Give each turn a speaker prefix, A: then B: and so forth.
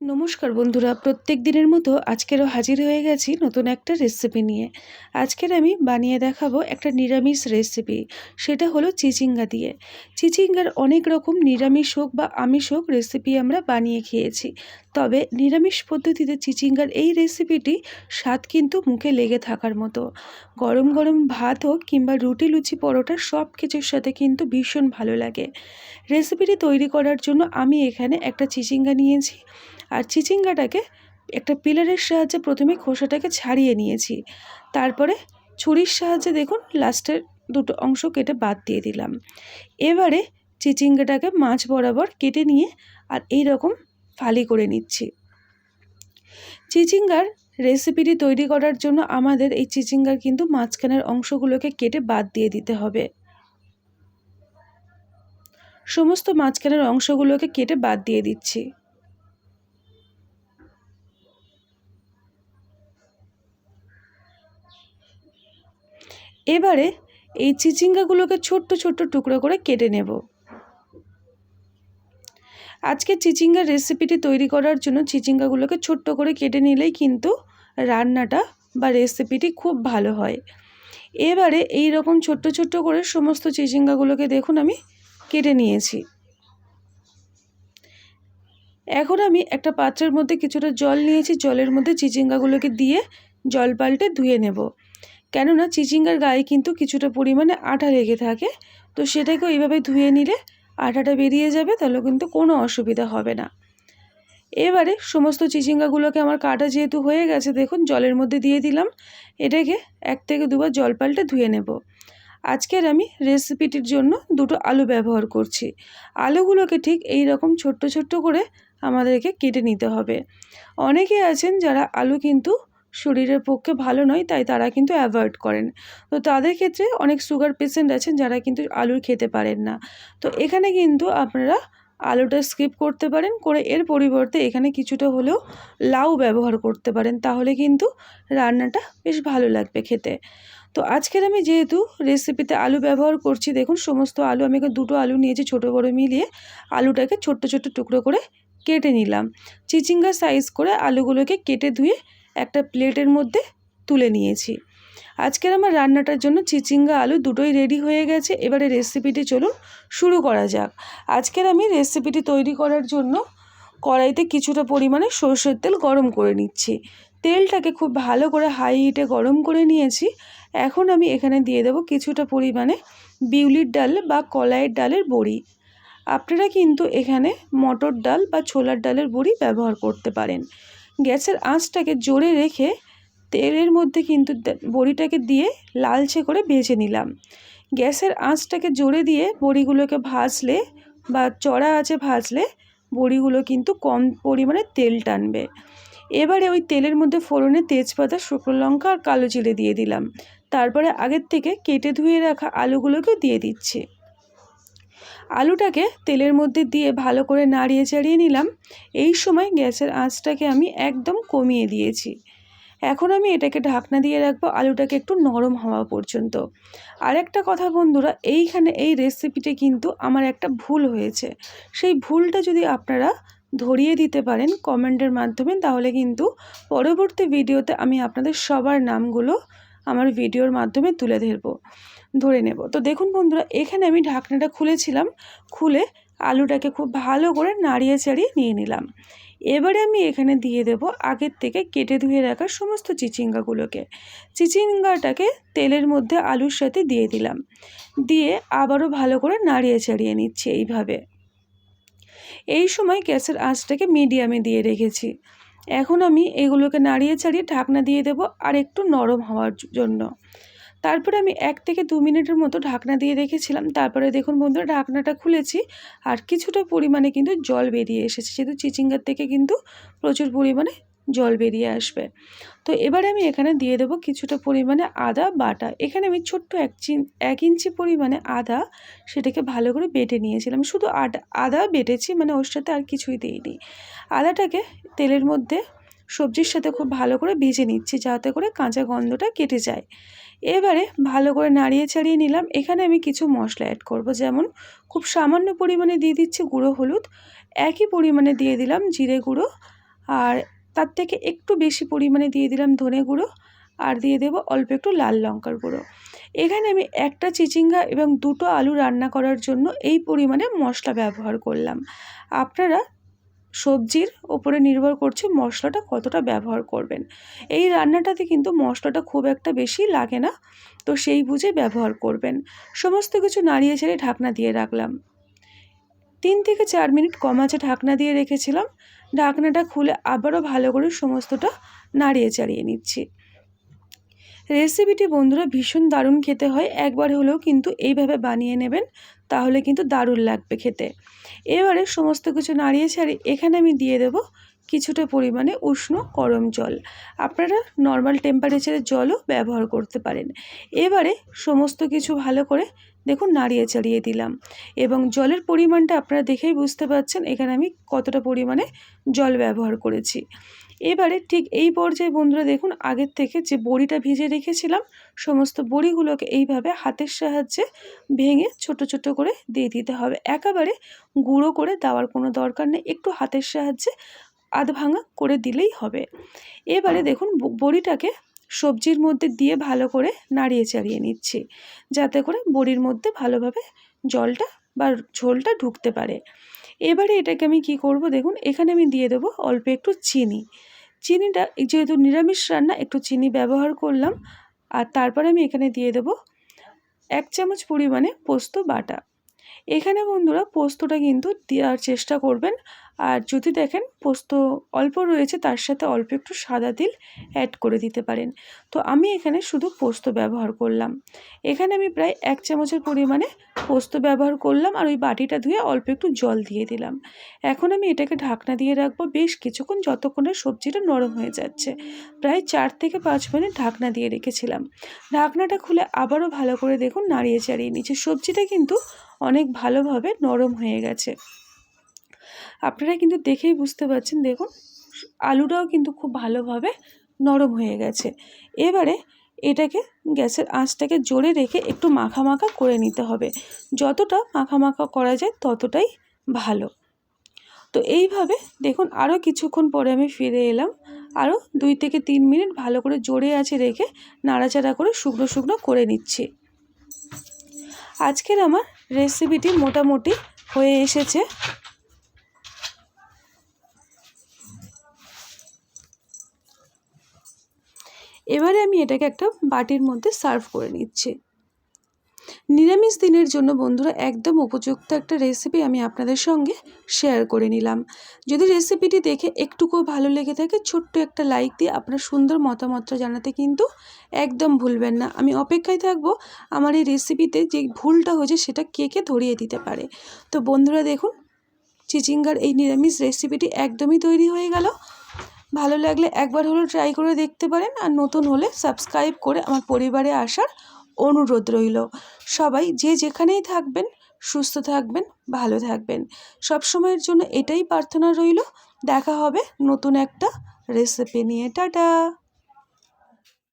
A: নমস্কার বন্ধুরা, প্রত্যেক দিনের মতো আজকেরও হাজির হয়ে গেছি নতুন একটা রেসিপি নিয়ে। আজকের আমি বানিয়ে দেখাবো একটা নিরামিষ রেসিপি সেটা হলো চিচিঙ্গা দিয়ে। চিচিঙ্গার অনেক রকম নিরামিষ হোক বা আমিষ হোক রেসিপি আমরা বানিয়ে খেয়েছি। তবে নিরামিষ পদ্ধতিতে চিচিঙ্গার এই রেসিপিটি স্বাদ কিন্তু মুখে লেগে থাকার মতো। গরম গরম ভাত হোক কিংবা রুটি, লুচি, পরোটা সব কিছুর সাথে কিন্তু ভীষণ ভালো লাগে। রেসিপিটি তৈরি করার জন্য আমি এখানে একটা চিচিঙ্গা নিয়েছি। আর চিচিঙ্গাটাকে একটা পিলারের সাহায্যে প্রথমে খোসাটাকে ছাড়িয়ে নিয়েছি। তারপরে ছুরির সাহায্যে দেখুন, লাস্টের দুটো অংশ কেটে বাদ দিয়ে দিলাম। এবারে চিচিঙ্গাটাকে মাছ বরাবর কেটে নিয়ে আর এই রকম ফালি করে নিচ্ছি। চিচিঙ্গার রেসিপিটি তৈরি করার জন্য আমাদের এই চিচিঙ্গার কিন্তু মাঝখানের অংশগুলোকে কেটে বাদ দিয়ে দিতে হবে। সমস্ত মাঝখানের অংশগুলোকে কেটে বাদ দিয়ে দিচ্ছি। এবারে এই চিচিঙ্গাগুলোকে ছোট্ট ছোট্ট টুকরো করে কেটে নেব। আজকে চিচিঙ্গার রেসিপিটি তৈরি করার জন্য চিচিঙ্গাগুলোকে ছোট্ট করে কেটে নিলেই কিন্তু রান্নাটা বা রেসিপিটি খুব ভালো হয়। এবারে এই রকম ছোট্ট ছোট্ট করে সমস্ত চিচিঙ্গাগুলোকে দেখুন আমি কেটে নিয়েছি। এখন আমি একটা পাত্রের মধ্যে কিছুটা জল নিয়েছি, জলের মধ্যে চিচিঙ্গাগুলোকে দিয়ে জল পাল্টে ধুয়ে নেব। কেননা চিচিঙ্গার গায়ে কিন্তু কিছুটা পরিমাণে আঠা লেগে থাকে, তো সেটাকে এইভাবে ধুয়ে নিলে আঠাটা বেরিয়ে যাবে, তাহলে কিন্তু কোনো অসুবিধা হবে না। এবারে সমস্ত চিচিঙ্গাগুলোকে আমার কাটা যেহেতু হয়ে গেছে, দেখুন জলের মধ্যে দিয়ে দিলাম, এটাকে এক থেকে দুবার জল পাল্টে ধুয়ে নেব। আজকের আমি রেসিপিটির জন্য দুটো আলু ব্যবহার করছি। আলুগুলোকে ঠিক এই রকম ছোট্ট ছোট্ট করে আমাদেরকে কেটে নিতে হবে। অনেকে আছেন যারা আলু কিন্তু শরীরের পক্ষে ভালো নয়, তাই তারা কিন্তু অ্যাভয়েড করেন। তো তাদের ক্ষেত্রে অনেক সুগার পেশেন্ট আছেন যারা কিন্তু আলুর খেতে পারেন না। তো এখানে কিন্তু আপনারা আলুটা স্কিপ করতে পারেন, করে এর পরিবর্তে এখানে কিছুটা হলেও লাউ ব্যবহার করতে পারেন, তাহলে কিন্তু রান্নাটা বেশ ভালো লাগবে খেতে। তো আজকের আমি যেহেতু রেসিপিতে আলু ব্যবহার করছি, দেখুন সমস্ত আলু, আমি দুটো আলু নিয়েছি ছোটো বড়ো মিলিয়ে, আলুটাকে ছোট্ট ছোট্ট টুকরো করে কেটে নিলাম। চিচিঙ্গা সাইজ করে আলুগুলোকে কেটে ধুয়ে একটা প্লেটের মধ্যে তুলে নিয়েছি। আজকের আমার রান্নাটার জন্য চিচিঙ্গা আলু দুটোই রেডি হয়ে গেছে। এবারে রেসিপিটি চলুন শুরু করা যাক। আজকের আমি রেসিপিটি তৈরি করার জন্য কড়াইতে কিছুটা পরিমাণে সরষের তেল গরম করে নিচ্ছি। তেলটাকে খুব ভালো করে হাই হিটে গরম করে নিয়েছি। এখন আমি এখানে দিয়ে দেবো কিছুটা পরিমাণে বিউলির ডাল বা কলাইয়ের ডালের বড়ি। আপনারা কিন্তু এখানে মটর ডাল বা ছোলার ডালের বড়ি ব্যবহার করতে পারেন। গ্যাসের আঁচটাকে জোরে রেখে তেলের মধ্যে কিন্তু বড়িটাকে দিয়ে লালচে করে ভেজে নিলাম। গ্যাসের আঁচটাকে জোরে দিয়ে বড়িগুলোকে ভাজলে বা চড়া আছে ভাজলে বড়িগুলো কিন্তু কম পরিমাণে তেল টানবে। এবারে ওই তেলের মধ্যে ফোড়নে তেজপাতা, শুকনো লঙ্কা আর কালো জিরে দিয়ে দিলাম। তারপরে আগের থেকে কেটে ধুয়ে রাখা আলুগুলোকেও দিয়ে দিচ্ছি। আলুটাকে তেলের মধ্যে দিয়ে ভালো করে নাড়িয়ে চাড়িয়ে নিলাম। এই সময় গ্যাসের আঁচটাকে আমি একদম কমিয়ে দিয়েছি। এখন আমি এটাকে ঢাকনা দিয়ে রাখব আলুটাকে একটু নরম হওয়া পর্যন্ত। আরেকটা কথা বন্ধুরা, এইখানে এই রেসিপিতে কিন্তু আমার একটা ভুল হয়েছে। সেই ভুলটা যদি আপনারা ধরিয়ে দিতে পারেন কমেন্টের মাধ্যমে, তাহলে কিন্তু পরবর্তী ভিডিওতে আমি আপনাদের সবার নামগুলো আমার ভিডিওর মাধ্যমে তুলে ধরবো। ধরে নেব। তো দেখুন বন্ধুরা, এখানে আমি ঢাকনাটা খুলেছিলাম, খুলে আলুটাকে খুব ভালো করে নাড়িয়ে চাড়িয়ে নিয়ে নিলাম। এবারে আমি এখানে দিয়ে দেব আগের থেকে কেটে ধুয়ে রাখা সমস্ত চিচিঙ্গাগুলোকে। চিচিঙ্গাটাকে তেলের মধ্যে আলুর সাথে দিয়ে দিলাম। দিয়ে আবারও ভালো করে নাড়িয়ে চাড়িয়ে নিচ্ছি এইভাবে। এই সময় গ্যাসের আঁচটাকে মিডিয়ামে দিয়ে রেখেছি। এখন আমি এগুলোকে নাড়িয়ে ছাড়িয়ে ঢাকনা দিয়ে দেব আর একটু নরম হওয়ার জন্য। তারপরে আমি এক থেকে দু মিনিটের মতো ঢাকনা দিয়ে রেখেছিলাম। তারপরে দেখুন বন্ধুরা, ঢাকনাটা খুলেছি আর কিছুটা পরিমাণে কিন্তু জল বেরিয়ে এসেছে। যেহেতু চিচিঙ্গার থেকে কিন্তু প্রচুর পরিমাণে জল বেরিয়ে আসবে। তো এবারে আমি এখানে দিয়ে দেবো কিছুটা পরিমাণে আদা বাটা। এখানে আমি ছোট্ট এক চিন, এক ইঞ্চি পরিমাণে আদা সেটাকে ভালো করে বেটে নিয়েছিলাম। শুধু আদা আদা বেটেছি মানে ওর সাথে আর কিছুই দিইনি। আদাটাকে তেলের মধ্যে সবজির সাথে খুব ভালো করে ভেজে নিচ্ছি যাতে করে কাঁচা গন্ধটা কেটে যায়। এবারে ভালো করে নাড়িয়ে ছাড়িয়ে নিলাম। এখানে আমি কিছু মশলা অ্যাড করব। যেমন খুব সামান্য পরিমাণে দিয়ে দিচ্ছি গুঁড়ো হলুদ। একই পরিমাণে দিয়ে দিলাম জিরে গুঁড়ো। আর তার থেকে একটু বেশি পরিমাণে দিয়ে দিলাম ধনে গুঁড়ো। আর দিয়ে দেবো অল্প একটু লাল লঙ্কার গুঁড়ো। এখানে আমি একটা চিচিঙ্গা এবং দুটো আলু রান্না করার জন্য এই পরিমাণে মশলা ব্যবহার করলাম। আপনারা সবজির ওপরে নির্ভর করছে মশলাটা কতটা ব্যবহার করবেন। এই রান্নাটাতে কিন্তু মশলাটা খুব একটা বেশি লাগে না, তো সেই বুঝে ব্যবহার করবেন। সমস্ত কিছু নাড়িয়ে ছেড়ে ঢাকনা দিয়ে রাখলাম। তিন থেকে চার মিনিট কম আছে ঢাকনা দিয়ে রেখেছিলাম। ঢাকনাটা খুলে আবারও ভালো করে সমস্তটা নাড়িয়ে চাড়িয়ে নিচ্ছি। রেসিপিটি বন্ধুরা ভীষণ দারুণ খেতে হয়। একবার হলেও কিন্তু এইভাবে বানিয়ে নেবেন, তাহলে কিন্তু দারুণ লাগবে খেতে। এবারে সমস্ত কিছু নাড়িয়ে ছাড়িয়ে এখানে আমি দিয়ে দেব কিছুটা পরিমাণে উষ্ণ গরম জল। আপনারা নর্মাল টেম্পারেচারের জলও ব্যবহার করতে পারেন। এবারে সমস্ত কিছু ভালো করে দেখুন নাড়িয়ে চাড়িয়ে দিলাম। এবং জলের পরিমাণটা আপনারা দেখেই বুঝতে পারছেন এখানে আমি কতটা পরিমাণে জল ব্যবহার করেছি। এবারে ঠিক এই পর্যায়ে বন্ধুরা দেখুন, আগের থেকে যে বড়িটা ভিজে রেখেছিলাম, সমস্ত বড়িগুলোকে এইভাবে হাতের সাহায্যে ভেঙে ছোট ছোট করে দিয়ে দিতে হবে। একেবারে গুঁড়ো করে দেওয়ার কোনো দরকার নেই, একটু হাতের সাহায্যে আধ ভাঙা করে দিলেই হবে। এবারে দেখুন বড়িটাকে সবজির মধ্যে দিয়ে ভালো করে নাড়িয়ে চাড়িয়ে নিচ্ছি, যাতে করে বড়ির মধ্যে ভালোভাবে জলটা বা ঝোলটা ঢুকতে পারে। এবারে এটাকে আমি কি করব? দেখুন, এখানে আমি দিয়ে দেবো অল্প একটু চিনি। চিনিটা যেহেতু নিরামিষ রান্না, একটু চিনি ব্যবহার করলাম। আর তারপরে আমি এখানে দিয়ে দেবো এক চামচ পরিমাণে পোস্ত বাটা। এখানে বন্ধুরা পোস্তটা কিন্তু দেওয়ার চেষ্টা করবেন। আর যদি দেখেন পোস্ত অল্প রয়েছে, তার সাথে অল্প একটু সাদা তিল অ্যাড করে দিতে পারেন। তো আমি এখানে শুধু পোস্ত ব্যবহার করলাম। এখানে আমি প্রায় এক চামচের পরিমাণে পোস্ত ব্যবহার করলাম আর ওই বাটিটা ধুয়ে অল্প একটু জল দিয়ে দিলাম। এখন আমি এটাকে ঢাকনা দিয়ে রাখব। বেশ কিছুক্ষণ যতক্ষণে সবজিটা নরম হয়ে যাচ্ছে। প্রায় চার থেকে পাঁচ মিনিট ঢাকনা দিয়ে রেখেছিলাম। ঢাকনাটা খুলে আবারও ভালো করে দেখুন নাড়িয়ে চাড়িয়ে নিচ্ছে। সবজিটা কিন্তু অনেক ভালোভাবে নরম হয়ে গেছে। আপনারা কিন্তু দেখেই বুঝতে পারছেন, দেখুন, আলুটাও কিন্তু খুব ভালোভাবে নরম হয়ে গেছে। এবারে এটাকে গ্যাসের আঁচটাকে জোরে রেখে একটু মাখা মাখা করে নিতে হবে। যতটা মাখা মাখা করা যায় ততটাই ভালো। তো এইভাবে দেখুন, আরও কিছুক্ষণ পরে আমি ফিরে এলাম। আরও দুই থেকে তিন মিনিট ভালো করে জোরে আছে রেখে নাড়াচাড়া করে শুকনো শুকনো করে নিচ্ছি। আজকের আমার রেসিপিটি মোটামুটি হয়ে এসেছে। এবারে আমি এটাকে একটা বাটির মধ্যে সার্ভ করে নিচ্ছি। নিরামিষ দিনের জন্য বন্ধুরা একদম উপযুক্ত একটা রেসিপি আমি আপনাদের সঙ্গে শেয়ার করে নিলাম। যদি রেসিপিটি দেখে একটুকুও ভালো লেগে থাকে, ছোট্ট একটা লাইক দিয়ে আপনার সুন্দর মতামতটা জানাতে কিন্তু একদম ভুলবেন না। আমি অপেক্ষায় থাকব আমার এই রেসিপিতে যে ভুলটা হয়েছে সেটা কে কে ধরিয়ে দিতে পারে। তো বন্ধুরা দেখুন, চিচিঙ্গার এই নিরামিষ রেসিপিটি একদমই তৈরি হয়ে গেল। ভালো লাগলে একবার হলেও ট্রাই করে দেখতে পারেন আর নতুন হলে সাবস্ক্রাইব করে আমার পরিবারে আসার অনুরোধ রইল। সবাই যে যেখানেই থাকবেন, সুস্থ থাকবেন, ভালো থাকবেন। সব সময়ের জন্য এটাই প্রার্থনা রইল। দেখা হবে নতুন একটা রেসিপি নিয়ে। টাটা!